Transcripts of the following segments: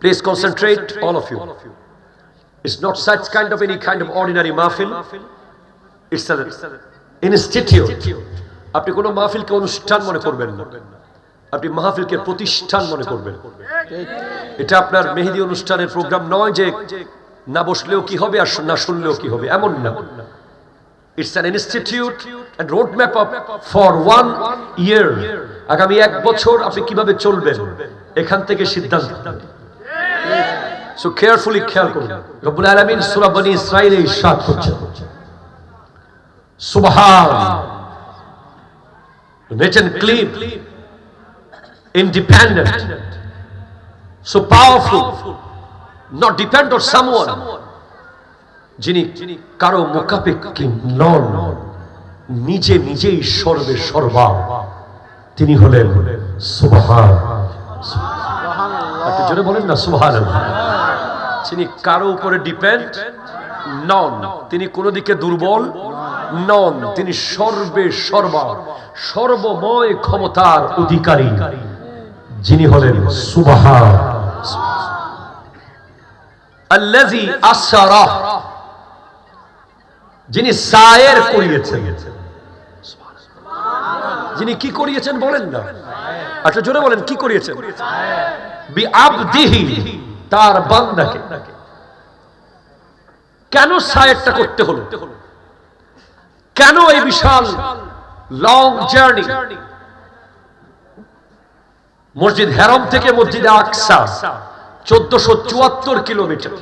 Please concentrate, all of you. It's not such kind of any kind of ordinary mahfil. It's an institute. আপনি কোনো মাহফিলকে অনুষ্ঠান মনে করবেন না। আপনি মাহফিলকে প্রতিষ্ঠান মনে করবেন। এটা আপনার মেহেদি অনুষ্ঠানের প্রোগ্রাম নয় যে না বসলেও কি হবে আর না শুনলেও কি হবে। এমন না। It's an institute and road map up for one year আগামী এক বছর আপনি কীভাবে চলবেন? এখান থেকে সিদ্ধান্ত সো কেয়ারফুলি খেয়াল করুন রব্বুল আলামিন সূরা বনি ইসরাঈলে ইরশাদ করছেন। সুবহান। And clean independent, so powerful, not depend on someone, যিনি কারও মোকাপেক্ষী নন, নিজে নিজেই সর্বে সর্বা। তিনি হলেন সুবহান। একটু জোরে বলেন না সুবহান তিনি কারও উপরে ডিপেন্ড নন। তিনি কোনো দিকে দুর্বল নন। তিনি সর্বে সর্বা, সর্বময় ক্ষমতার অধিকারী। যিনি হলেন সুবহান। আল্লাযী আসরা যিনি সায়ের করিয়েছেন। যিনি কি করিয়েছেন বলেন না? আচ্ছা জোরে বলেন, কি করিয়েছেন? বি আবদিহি তার বান্দাকে। কেন সায়েরটা করতে হলো? কেন এই বিশাল লং জার্নি? মসজিদ হেরম থেকে মসজিদ আকসা চোদ্দশো চুয়াত্তর কিলোমিটার।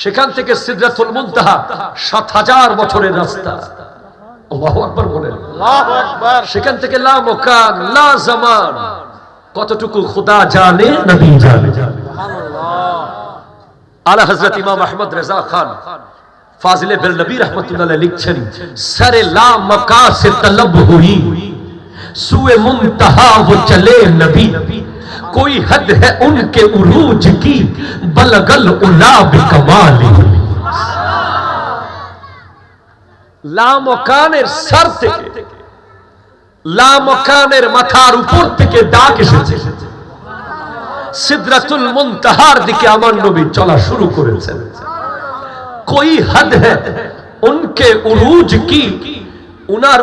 সেখান থেকে সিদ্ধাতুল মুন্তাহা সাত হাজার বছরের রাস্তা। সেখান থেকে লা মকান লা জামান। কতটুকু খোদা জানে? নবী জানে। আলা হজরত ইমাম আহমদ রেজা খান ফাজিলে বেল নবী রহমতুল্লাহ লিখছেন সারে লা মকা সে তলব ہوئی سوئے منتہا وہ چلے نبی کوئی حد ہے ان کے اروج کی بلگل الا بکمال لام و کانر سر লামকানের মাথার উপর থেকে ডাক এসেছে। সিদরাতুল মুনতাহার দিকে আমার নবী চলা শুরু করেছেন। কই হদ উনকে উরুজ কি? উনার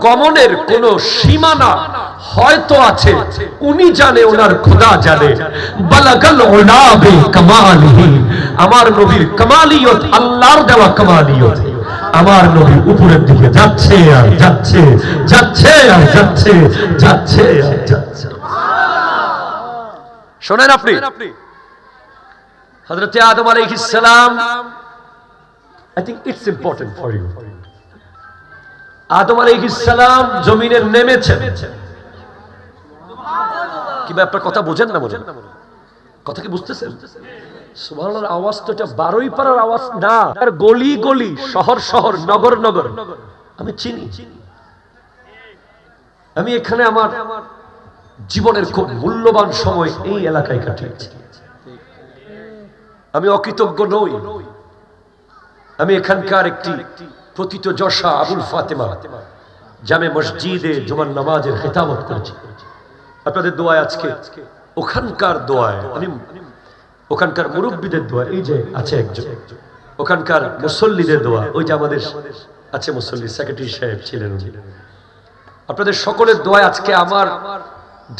গমনের কোন সীমানা হয়তো আছে। উনি জানে ওনার খোদা জানে। বালাগাল উলাবে কামালিহি। আমার নবীর কামালিয়ত, আল্লাহর দেওয়া কামালিয়ত। আমার নবী উপরের দিকে যাচ্ছে আর যাচ্ছে যাচ্ছে আর যাচ্ছে যাচ্ছে আর যাচ্ছে। শোনেন আপনি। হযরত আদম আলাইহিস সালাম I think it's important for you আদম আলাইহিস সালাম জমিনে নেমেছেন। কি ব্যাপার কথা বোঝেন না বোঝেন কথা কি বুঝতেছেন? সুবহানাল্লাহর আওয়াজ তো এটা বারোই পাড়ার আওয়াজ। না, আর গলি গলি, শহর শহর, নগর নগর। আমি চিনি। আমি এখানে আমার জীবনের খুব মূল্যবান সময় এই এলাকায় কাটিয়েছি। আমি অকৃতজ্ঞ নই। আমি এখানকার একটি প্রতীত যশা আবুল ফাতেমা, জামে মসজিদে জুমার নামাজের খেতামত করেছি। আপনাদের দোয়ায় আজকে, ওখানকার দোয়ায় আমি ওখানকার মুরব্বীদের দোয়া, এই যে আছে একজন। ওখানকার মুসল্লিদের দোয়া, ওই যে আমাদের আছে মুসল্লি সেক্রেটারি সাহেব ছিলেন আপনাদের সকলের দোয়া আজকে আমার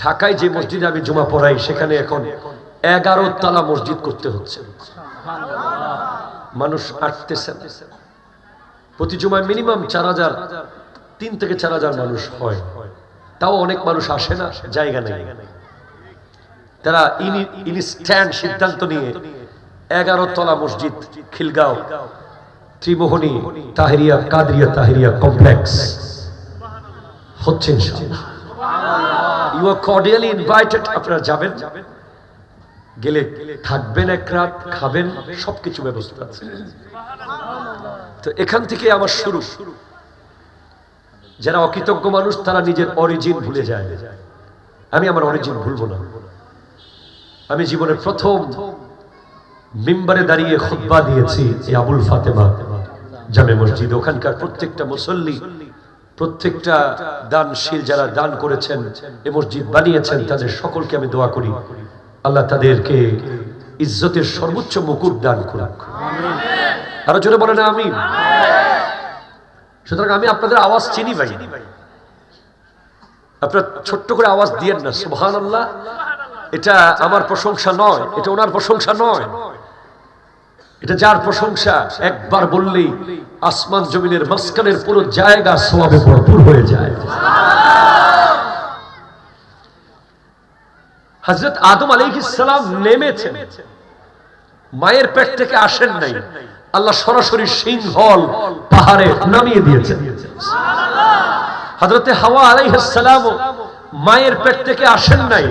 ঢাকায় যে মসজিদে আমি জমা পড়াই, সেখানে এখন এগারো তালা মসজিদ করতে হচ্ছে। মানুষ আটতেছে প্রতি জুমায় মিনিমাম চার হাজার, তিন থেকে চার হাজার মানুষ হয়। তাও অনেক মানুষ আসে না, জায়গা নেই। তারা ইনস্ট্যান্ড সিদ্ধান্ত নিয়ে এগারো তলা মসজিদ, খিলগাঁও, ত্রিমোহনী, তাহেরিয়া, কাদরিয়া তাহেরিয়া কমপ্লেক্স। হচ্ছে ইউ আর কর্ডিয়ালি ইনভাইটেড আপনারা যাবেন। গেলে থাকবেন এক রাত, খাবেন, সবকিছু ব্যবস্থা আছে। তো এখান থেকে আমার শুরু। যারা অকৃতজ্ঞ মানুষ, তারা নিজের অরিজিন ভুলে যায়। আমি আমার অরিজিন ভুলবো না। আমি জীবনের প্রথম মিম্বারে দাঁড়িয়ে খুতবা দিয়েছি আবুল ফাতেমা জামে মসজিদ। ওখানকার প্রত্যেকটা মুসল্লি, প্রত্যেকটা দানশীল যারা দান করেছেন, এ মসজিদ বানিয়েছেন, তাদের সকলকে আমি দোয়া করি। আল্লাহ তাদেরকে ইজ্জতের সর্বোচ্চ মুকুট দান করুক। আরও জোরে বলে না আমি সুতরাং আমি আপনাদের আওয়াজ চিনি ভাই। আপনার ছোট্ট করে আওয়াজ দিয়েন না সুবহান আল্লাহ এটা আমার প্রশংসা নয়, এটা ওনার প্রশংসা নয়। এটা যার প্রশংসা, একবার বললেই আসমান জমিনের মাঝখানের পুরো জায়গা সোয়াবে ভরপুর হয়ে যায়। হজরত আদম আলাইহিসসালাম নেমেছেন। মায়ের পেট থেকে আসেন নাই। আল্লাহ সরাসরি সিংহল পাহাড়ে নামিয়ে দিয়েছেন। হজরতে হাওয়া আলাইহিসসালাম মায়ের পেট থেকে আসেন নাই।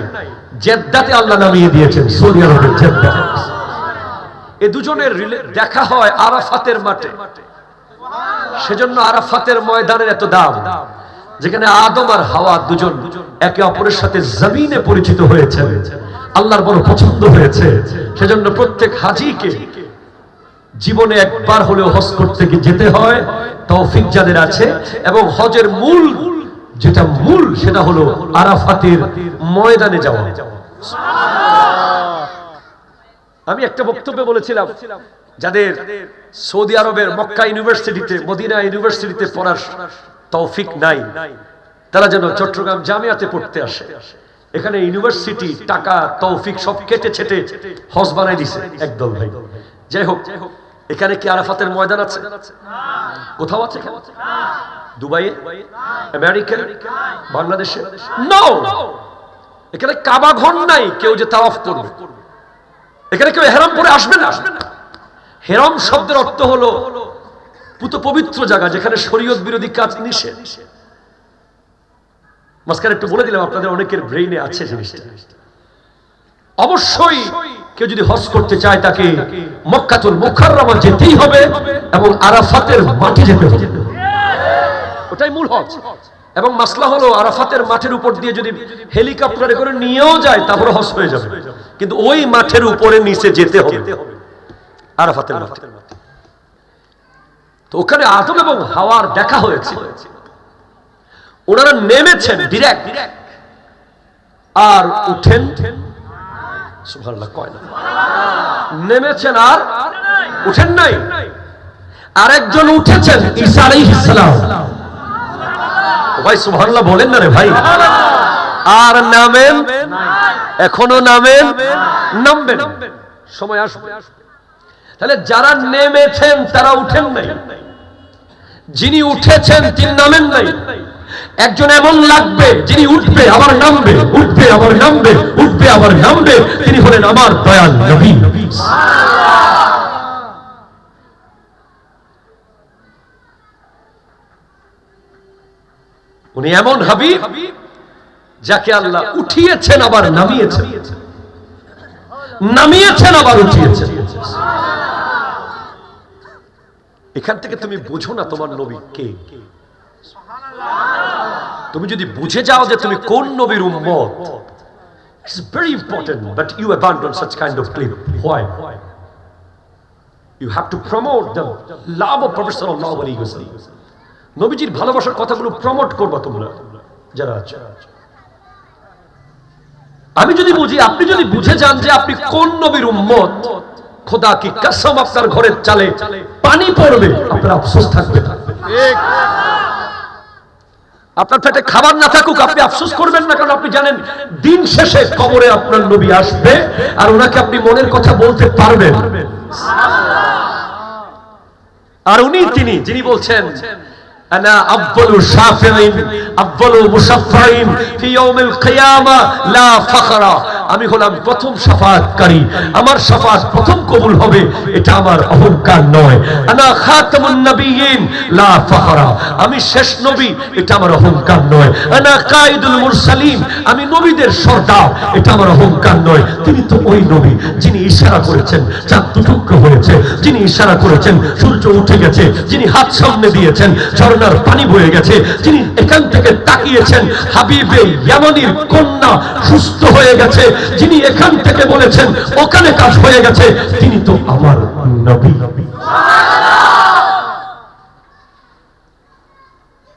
জেদ্দাতে আল্লাহ নামিয়ে দিয়েছেন, সৌদি আরবের জেদ্দা। এ দুজনের দেখা হয় আরাফাতের মাঠে। সেজন্য আরাফাতের ময়দানের এত দাম। যেখানে আদম আর হাওয়া দুজন একে অপরের সাথে জমিনে পরিচিত হয়েছে। আল্লাহর বড় পছন্দ হয়েছে। সেজন্য প্রত্যেক হাজিকে জীবনে একবার হলেও হজ করতে যেতে হয়। তৌফিক যাদের আছে এবং হজের মূল যেটা মূল সেটা হলো আরাফাতের ময়দানে যাওয়া। আমি একটা বক্তব্যে বলেছিলাম, যাদের সৌদি আরবের মক্কা ইউনিভার্সিটিতে, মদিনা ইউনিভার্সিটিতে পড়ার তৌফিক নাই, তারা যেন চট্টগ্রাম জামিয়াতে পড়তে আসে। এখানে ইউনিভার্সিটি টাকা, তৌফিক সব কেটে ছেটে হজ বানাই দিছে। একদল ভাই। যাই হোক, এখানে কি আরাফাতের ময়দান আছে? কোথাও আছে দুবাইয়ে? আমেরিকা বাংলাদেশে? নো এখানে কাবা ঘর নাই কেউ যে তাওয়াফ করবে। এখানে কেউ হেরাম পরে আসবে না? হেরাম শব্দের অর্থ হলো পুত পবিত্র জায়গা যেখানে শরীয়ত বিরোধী কাজ নিষেধ। মাঝখানে একটু বলে দিলাম আপনাদের অনেকের ব্রেইনে আছে জিনিসটা। অবশ্যই কেউ যদি হজ করতে চায় তাকে মক্কাতুল মুখাররমা যেতেই হবে এবং আরাফাতের মাঠে যেতে হবে। ওটাই মূল হজ। এবং মাসলা হলো আরাফাতের মাঠের উপর দিয়ে যদি হেলিকপ্টারে করে নিয়েও যায়, তারপরে হজ হয়ে যাবে। কিন্তু ওই মাঠের উপরে নিচে যেতে হবে। আরাফাতের মাঠে। তো ওখানে আদম এবং হাওয়ার দেখা হয়েছে। ওনারা নেমেছেন ডিরেক্ট আর উঠেন। নেমেছেন আর উঠেন নাই। আরেকজন উঠেছেন ঈসা আলাইহিস সালাম। ভাই, সুবহানাল্লাহ বলেন না রে ভাই। আর নামেন? এখনও নামেন? নামবেন। সময় আসবে। তাহলে যারা নেমেছেন, তারা উঠেন নাই। যিনি উঠেছেন, তিনি নামেন নাই। একজন এমন লাগবে, যিনি উঠবে, আবার নামবে, উঠবে, আবার নামবে, উঠবে, আবার নামবে। তিনি হলেন আমার দয়াল নবী। উনি এমন হাবিব যাকে আল্লাহ উঠিয়েছেন আবার নামিয়েছেন নামিয়েছেন আবার উঠিয়েছেন এখান থেকে তুমি বুঝো না তোমার নবী কে তুমি যদি বুঝে যাও যে তুমি কোন নবীর উম্মত It's very important, but you abandon such kind of claim. Why? You have to promote the love of Prophet sallallahu alaihi wasallam. নবীজির ভালোবাসার কথাগুলো প্রমোট করবা তোমরা, যারা আছো। আমি যদি বুঝি, আপনি যদি বুঝে যান যে আপনি কোন নবীর উম্মত, খোদা কি কসম আপনার ঘরের চালে পানি পড়বে, আপনার আফসোস থাকবে আপনার পেটে খাবার না থাকুক, আপনি আফসোস করবেন না, কারণ আপনি জানেন, দিন শেষে কবরে আপনার নবী আসবে, আর ওনাকে আপনি মনের কথা বলতে পারবেন। আর উনি, তিনি, যিনি বলছেন أنا أفضل شافع أفضل مشفع في يوم القيامة لا فخر. আমি হলাম প্রথম সাফাতকারী। আমার সাফাত প্রথম কবুল হবে, এটা আমার অহংকার নয়। আনা খাতামুন নবিয়িন, লা ফখরা। আমি শেষ নবী, এটা আমার অহংকার নয়। আনা কাইদুল মুরসালিন, আমি নবীদের সর্দার, এটা আমার অহংকার নয়। তিনি তো ওই নবী যিনি ইশারা করেছেন চাঁদ টুকরো হয়েছে। যিনি ইশারা করেছেন, সূর্য উঠে গেছে। যিনি হাত সামনে দিয়েছেন, ঝর্ণার পানি বয়ে গেছে। যিনি এখান থেকে তাকিয়েছেন, হাবিবে ইয়ামানির কন্যা সুস্থ হয়ে গেছে। যিনি এখান থেকে বলেছেন ওখানে কাজ হয়ে গেছে তিনি তো আমার নবী।